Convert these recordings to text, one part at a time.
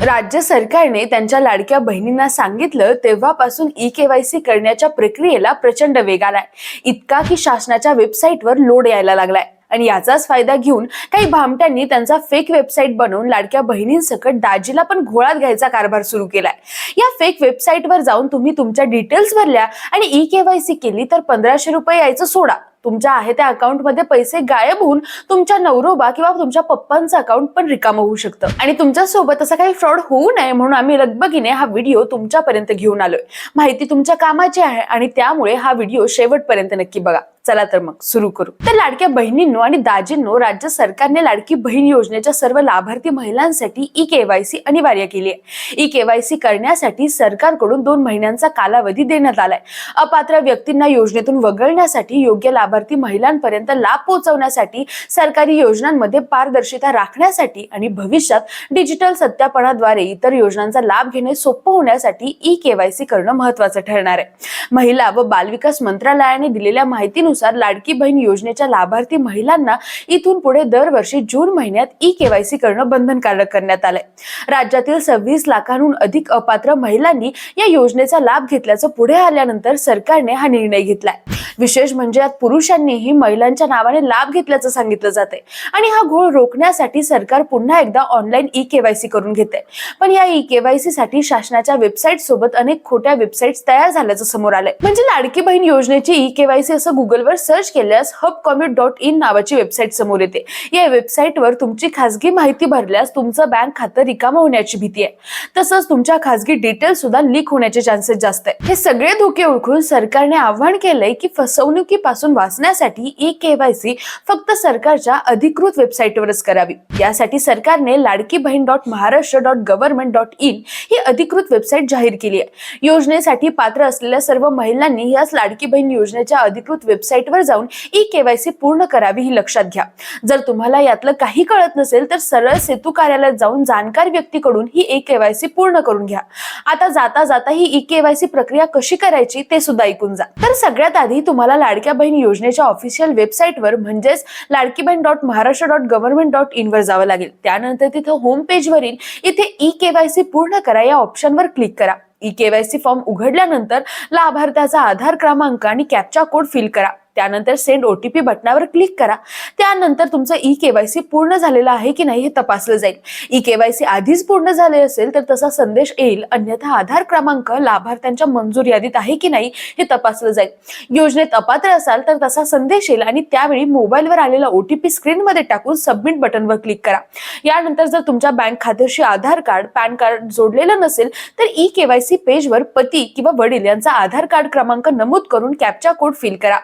राज्य सरकारने त्यांच्या लाडक्या बहिणींना सांगितलं तेव्हापासून ई केवायसी करण्याच्या प्रक्रियेला प्रचंड वेग आलाय. इतका की शासनाच्या वेबसाईटवर लोड यायला लागलाय. आणि याचाच फायदा घेऊन काही भामट्यांनी त्यांचा फेक वेबसाईट बनवून लाडक्या बहिणींसकट दाजीला पण घोळात घ्यायचा कारभार सुरू केलाय. या फेक वेबसाईटवर जाऊन तुम्ही तुमच्या डिटेल्स भरल्या आणि ई केवायसी केली तर पंधराशे रुपये यायचं सोडा. तुमच्या आहे त्या अकाउंटमध्ये पैसे गायब होऊन तुमच्या नवरोबा किंवा तुमच्या पप्पांचं अकाउंट पण रिकामं होऊ शकतं. आणि तुमच्यासोबत असं काही फ्रॉड होऊ नये म्हणून आम्ही लगबगीने हा व्हिडिओ तुमच्यापर्यंत घेऊन आलोय. माहिती तुमच्या कामाची आहे आणि त्यामुळे हा व्हिडिओ शेवटपर्यंत नक्की बघा. चला तर मग सुरू करू. तर लाडक्या बहिणींनो आणि दाजींनो राज्य सरकारने लाडकी बहीण योजनेच्या सर्व लाभार्थी महिलांसाठी ई केवायसी अनिवार्य केली आहे. ई केवायसी करण्यासाठी सरकारकडून दोन महिन्यांचा कालावधी देण्यात आलाय. अपात्र व्यक्तींना योजनेतून वगळण्यासाठी योग्य लाभार्थी महिलांपर्यंत लाभ पोहोचवण्यासाठी सरकारी योजनांमध्ये पारदर्शिता राखण्यासाठी आणि भविष्यात डिजिटल सत्यापनाद्वारे इतर योजनांचा लाभ घेणे सोपं होण्यासाठी ई केवायसी करणं महत्वाचं ठरणार आहे. महिला व बालविकास मंत्रालयाने दिलेल्या माहितीनुसार लाडकी बहीण योजनेच्या लाभार्थी महिलांना इथून पुढे दरवर्षी जून महिन्यात ई केवायसी करणं बंधनकारक करण्यात आलंय. राज्यातील सव्वीस लाखांहून अधिक अपात्र महिलांनी या योजनेचा लाभ घेतल्याचं पुढे आल्यानंतर सरकारने हा निर्णय घेतलाय. विशेष म्हणजे यात पुरुषांनीही महिलांच्या नावाने लाभ घेतल्याचं सांगितलं जाते आणि हा घोळ रोखण्यासाठी सरकार पुन्हा एकदा ऑनलाईन ई केवायसी करून घेते पण या ई केवायसी साठी शासनाच्या वेबसाईट सोबत अनेक खोट्या वेबसाईट तयार झाल्याचं समोर आलंय. म्हणजे लाडकी बहीण योजनेची ई केवायसी असं गुगलवर सर्च केल्यास हब कॉम्युट डॉट इन नावाची वेबसाईट समोर येते. या वेबसाईटवर तुमची खासगी माहिती भरल्यास तुमचं बँक खातं रिकामं होण्याची भीती आहे. तसंच तुमच्या खासगी डिटेल सुद्धा लीक होण्याचे चान्सेस जास्त आहे. हे सगळे धोके ओळखून सरकारने आव्हान केलंय की फसवणुकीपासून वाचण्यासाठी ई केवायसी फक्त सरकारच्या अधिकृत वेबसाईटवरच करावी. यासाठी सरकारने Ladki Bahin dot Maharashtra dot government dot in ही अधिकृत वेबसाईट जाहीर केली आहे. योजनेसाठी पात्र असलेल्या सर्व महिलांनी याच लाडकी बहीण योजनेच्या अधिकृत वेबसाईटवर जाऊन ई केवायसी पूर्ण करावी ही लक्षात घ्या. जर तुम्हाला यातलं काही कळत नसेल तर सरळ सेतू कार्यालयात जाऊन जाणकार व्यक्तीकडून ही ई केवायसी पूर्ण करून घ्या. आता जाता जाता ही ई केवायसी प्रक्रिया कशी करायची ते सुद्धा ऐकून जा. तर सगळ्यात आधी तुम्हाला लाडक्या बहीण योजनेच्या ऑफिशियल वेबसाईटवर म्हणजेच Ladki Bahin dot Maharashtra dot government dot इनवर जावं लागेल. त्यानंतर तिथं होम पेजवरील इथे ई केवायसी पूर्ण करा. या ऑप्शनवर क्लिक करा. ई केवायसी फॉर्म उघडल्यानंतर लाभार्थ्याचा आधार क्रमांक आणि कॅप्चा कोड फिल करा. त्यानंतर सेंड ओटीपी बटनावर क्लिक करा. त्यानंतर तुमचं ई केवायसी पूर्ण झालेलं आहे की नाही हे तपासलं जाईल. ई केवायसी आधीच पूर्ण झाले असेल तर तसा संदेश येईल. अन्यथा आधार क्रमांक लाभार्थ्यांच्या मंजूर यादीत आहे की नाही हे तपासलं जाईल. योजनेत अपात्र असाल तर तसा संदेश येईल आणि त्यावेळी मोबाईलवर आलेला ओटीपी स्क्रीनमध्ये टाकून सबमिट बटनवर क्लिक करा. यानंतर जर तुमच्या बँक खात्याशी आधार कार्ड पॅन कार्ड जोडलेलं नसेल तर ई केवायसी पेजवर पती किंवा वडील यांचा आधार कार्ड क्रमांक नमूद करून कॅप्चा कोड फिल करा.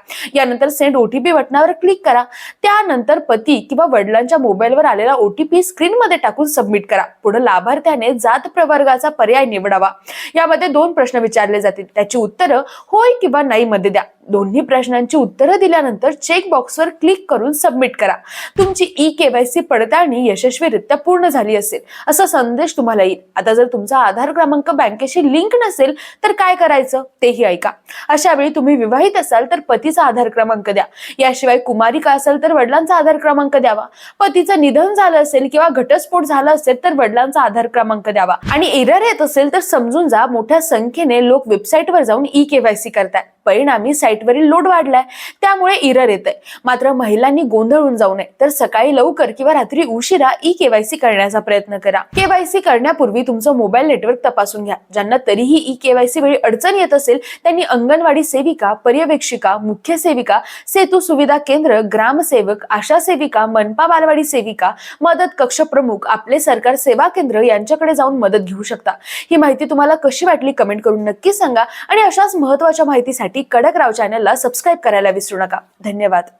त्यानंतर सेंड ओटीपी बटनावर क्लिक करा. त्यानंतर पती किंवा वडिलांच्या मोबाईलवर आलेला ओटीपी स्क्रीनमध्ये टाकून सबमिट करा. पुढे लाभार्थ्याने जात प्रवर्गाचा पर्याय निवडावा. यामध्ये दोन प्रश्न विचारले जातील. त्याची उत्तरं होय किंवा नाही मध्ये द्या. दोन्ही प्रश्नांची उत्तरं दिल्यानंतर चेक बॉक्सवर क्लिक करून सबमिट करा. तुमची ई केवायसी पडताळणी यशस्वीरित्या पूर्ण झाली असेल. असा संदेश तुम्हाला येईल. आता जर तुमचा आधार क्रमांक बँकेशी लिंक नसेल तर काय करायचं? तेही ऐका. अशा वेळी तुम्ही विवाहित असाल तर पतीचा आधार क्रमांक द्या. याशिवाय कुमारिका असेल तर वडिलांचा आधार क्रमांक द्यावा. पतीचं निधन झालं असेल किंवा घटस्फोट झाला असेल तर वडिलांचा आधार क्रमांक द्यावा. आणि एरर येत असेल तर समजून जा मोठ्या संख्येने लोक वेबसाईटवर जाऊन ई केवायसी करतात परिणामी साईटवरील लोड वाढलाय. त्यामुळे इरर येत आहे मात्र महिलांनी गोंधळून जाऊ नये. तर सकाळी लवकर किंवा रात्री उशिरा ई केवायसी करण्याचा प्रयत्न करा. केवायसी करण्यापूर्वी तुमचं मोबाईल नेटवर्क तपासून घ्या. ज्यांना तरीही ई केवायसी वेळी अडचण येत असेल त्यांनी अंगणवाडी सेविका पर्यवेक्षिका मुख्य सेविका सेतू सुविधा केंद्र ग्रामसेवक आशा सेविका मनपा बालवाडी सेविका मदत कक्ष प्रमुख आपले सरकार सेवा केंद्र यांच्याकडे जाऊन मदत घेऊ शकता. ही माहिती तुम्हाला कशी वाटली कमेंट करून नक्की सांगा आणि अशाच महत्त्वाच्या माहितीसाठी कडक राव चॅनलला सबस्क्राईब करायला विसरू नका. धन्यवाद.